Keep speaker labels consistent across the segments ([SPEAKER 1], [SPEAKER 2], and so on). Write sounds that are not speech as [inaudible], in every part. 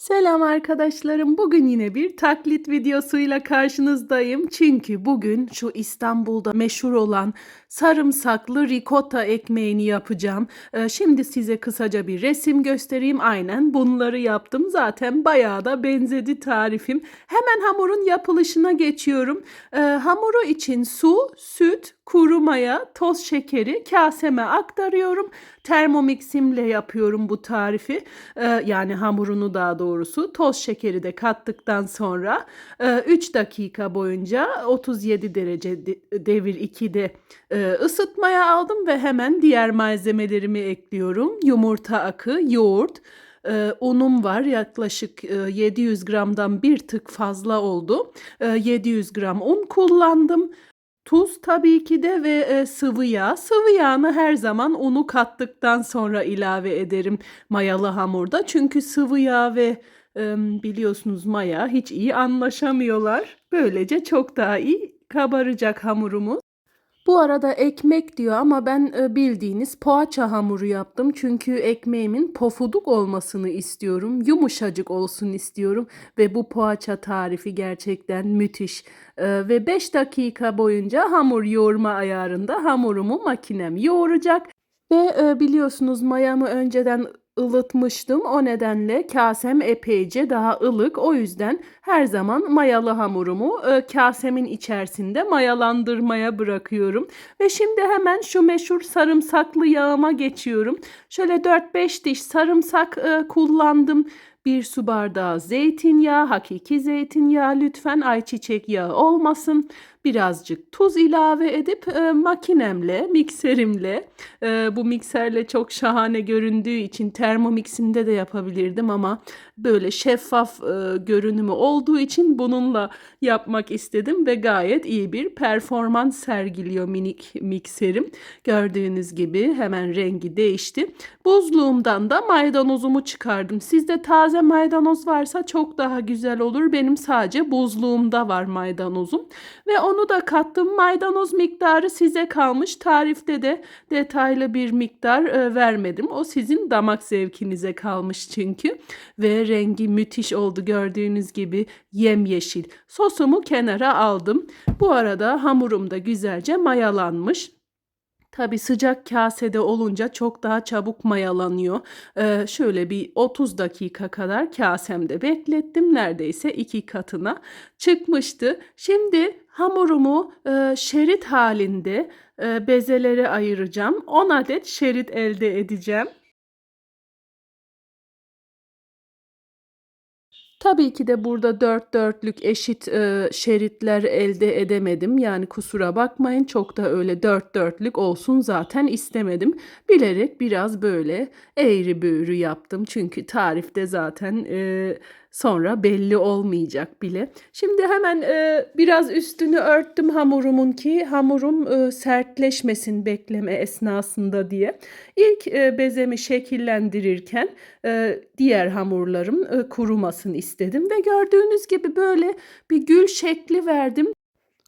[SPEAKER 1] Selam arkadaşlarım. Bugün yine bir taklit videosuyla karşınızdayım. Çünkü bugün şu İstanbul'da meşhur olan sarımsaklı ricotta ekmeğini yapacağım. Ee, şimdi size kısaca bir resim göstereyim. Aynen bunları yaptım. Zaten bayağı da benzedi tarifim. Hemen hamurun yapılışına geçiyorum. Ee, hamuru için su, süt, kuru maya, toz şekeri kaseme aktarıyorum. Termomiximle yapıyorum bu tarifi. Ee, yani hamurunu daha doğrusu. Toz şekeri de kattıktan sonra 3 dakika boyunca 37 derece de- devir 2'de e, ısıtmaya aldım ve hemen diğer malzemelerimi ekliyorum. Yumurta akı, yoğurt, e, unum var yaklaşık e, 700 gramdan bir tık fazla oldu. E, 700 gram un kullandım. Tuz tabii ki de ve e, sıvı yağ. Sıvı yağını her zaman unu kattıktan sonra ilave ederim mayalı hamurda. Çünkü sıvı yağ ve e, biliyorsunuz maya hiç iyi anlaşamıyorlar. Böylece çok daha iyi kabaracak hamurumuz. Bu arada ekmek diyor ama ben e, bildiğiniz poğaça hamuru yaptım. Çünkü ekmeğimin pofuduk olmasını istiyorum. Yumuşacık olsun istiyorum. Ve bu poğaça tarifi gerçekten müthiş. E, Ve 5 dakika boyunca hamur yoğurma ayarında hamurumu makinem yoğuracak. Ve e, biliyorsunuz mayamı önceden ılıtmıştım. O nedenle kasem epeyce daha ılık. O yüzden her zaman mayalı hamurumu e, kasemin içerisinde mayalandırmaya bırakıyorum. Ve şimdi hemen şu meşhur sarımsaklı yağıma geçiyorum. Şöyle 4-5 diş sarımsak e, kullandım. Bir su bardağı zeytinyağı, hakiki zeytinyağı lütfen ayçiçek yağı olmasın. Birazcık tuz ilave edip e, makinemle, mikserimle, e, bu mikserle çok şahane göründüğü için Thermomix'imde de yapabilirdim ama böyle şeffaf e, görünümü olduğu için bununla yapmak istedim ve gayet iyi bir performans sergiliyor minik mikserim. Gördüğünüz gibi hemen rengi değişti. Buzluğumdan da maydanozumu çıkardım. Sizde taze maydanoz varsa çok daha güzel olur. Benim sadece buzluğumda var maydanozum. Ve onu da kattım. Maydanoz miktarı size kalmış. Tarifte de detaylı bir miktar e, vermedim. O sizin damak zevkinize kalmış çünkü. Ve rengi müthiş oldu gördüğünüz gibi yemyeşil. Sosumu kenara aldım. Bu arada hamurum da güzelce mayalanmış. Tabi sıcak kasede olunca çok daha çabuk mayalanıyor. Ee, şöyle bir 30 dakika kadar kasemde beklettim. Neredeyse iki katına çıkmıştı. Şimdi hamurumu e, şerit halinde e, bezelere ayıracağım. 10 adet şerit elde edeceğim. Tabii ki de burada dört dörtlük eşit e, şeritler elde edemedim. Yani kusura bakmayın çok da öyle dört dörtlük olsun zaten istemedim. Bilerek biraz böyle eğri büğrü yaptım. Çünkü tarifte zaten e, sonra belli olmayacak bile. Şimdi hemen e, biraz üstünü örttüm hamurumun ki hamurum e, sertleşmesin bekleme esnasında diye. İlk e, bezemi şekillendirirken e, diğer hamurlarım e, kurumasın istedim ve gördüğünüz gibi böyle bir gül şekli verdim.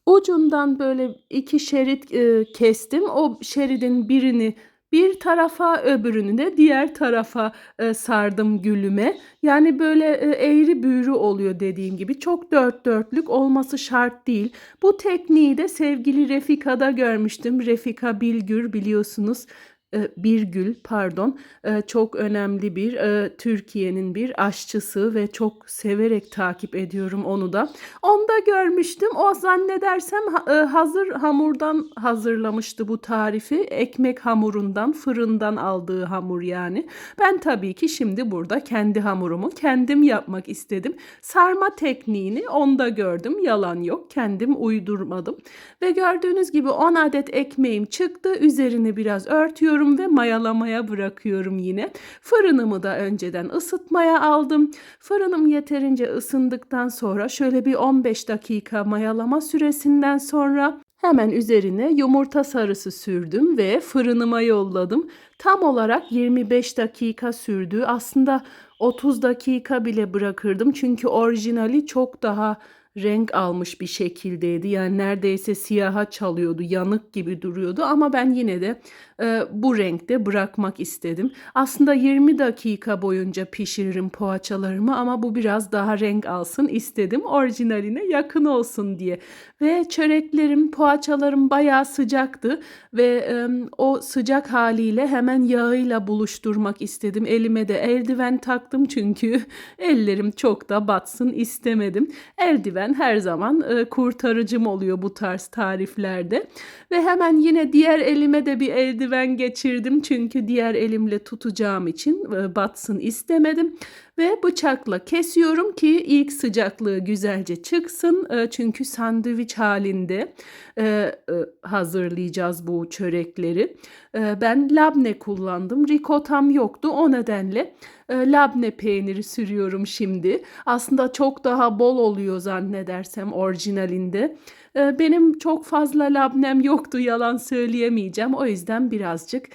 [SPEAKER 1] Ucundan böyle iki şerit e, kestim. O şeridin birini bir tarafa öbürünü de diğer tarafa e, sardım gülüme. Yani böyle e, eğri büğrü oluyor dediğim gibi. Çok dört dörtlük olması şart değil. Bu tekniği de sevgili Refika'da görmüştüm. Refika Bilgür biliyorsunuz e, Birgül pardon e, çok önemli bir e, Türkiye'nin bir aşçısı ve çok severek takip ediyorum onu da. Onda görmüştüm. O zannedersem e, hazır hamurdan hazırlamıştı bu tarifi. Ekmek hamurundan, fırından aldığı hamur yani. Ben tabii ki şimdi burada kendi hamurumu kendim yapmak istedim. Sarma tekniğini onda gördüm. Yalan yok. Kendim uydurmadım. Ve gördüğünüz gibi 10 adet ekmeğim çıktı. Üzerini biraz örtüyorum ve mayalamaya bırakıyorum yine. Fırınımı da önceden ısıtmaya aldım. Fırınım yeterince ısındıktan sonra şöyle bir 15 dakika mayalama süresinden sonra Hemen üzerine yumurta sarısı sürdüm ve fırınıma yolladım. Tam olarak 25 dakika sürdü. Aslında 30 dakika bile bırakırdım çünkü orijinali çok daha renk almış bir şekildeydi. Yani neredeyse siyaha çalıyordu, yanık gibi duruyordu ama ben yine de e, bu renkte bırakmak istedim. Aslında 20 dakika boyunca pişiririm poğaçalarımı ama bu biraz daha renk alsın istedim. Orijinaline yakın olsun diye. Ve çöreklerim, poğaçalarım bayağı sıcaktı ve e, o sıcak haliyle hemen yağıyla buluşturmak istedim. Elime de eldiven taktım çünkü [laughs] ellerim çok da batsın istemedim. Eldiven her zaman e, kurtarıcım oluyor bu tarz tariflerde. Ve hemen yine diğer elime de bir eldiven geçirdim çünkü diğer elimle tutacağım için e, batsın istemedim. Ve bıçakla kesiyorum ki ilk sıcaklığı güzelce çıksın. E, çünkü sandviç halinde e, e, hazırlayacağız bu çörekleri. E, ben labne kullandım. Rikotam yoktu. O nedenle e, labne peyniri sürüyorum şimdi. Aslında çok daha bol oluyor zannedersem orijinalinde. E, benim çok fazla labnem yoktu yalan söyleyemeyeceğim. O yüzden birazcık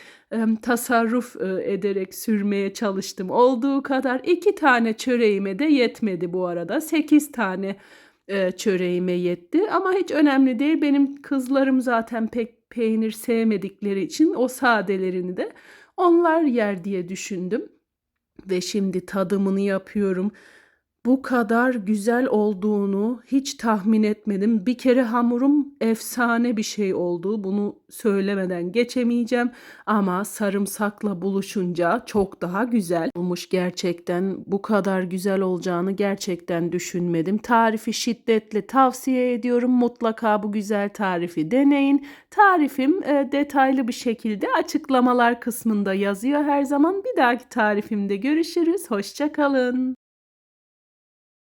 [SPEAKER 1] tasarruf e, ederek sürmeye çalıştım. Olduğu kadar iki tane çöreğime de yetmedi bu arada. Sekiz tane e, çöreğime yetti ama hiç önemli değil. Benim kızlarım zaten pek peynir sevmedikleri için o sadelerini de onlar yer diye düşündüm. Ve şimdi tadımını yapıyorum. Bu kadar güzel olduğunu hiç tahmin etmedim. Bir kere hamurum efsane bir şey oldu. Bunu söylemeden geçemeyeceğim. Ama sarımsakla buluşunca çok daha güzel olmuş gerçekten. Bu kadar güzel olacağını gerçekten düşünmedim. Tarifi şiddetle tavsiye ediyorum. Mutlaka bu güzel tarifi deneyin. Tarifim e, detaylı bir şekilde açıklamalar kısmında yazıyor her zaman. Bir dahaki tarifimde görüşürüz. Hoşça kalın.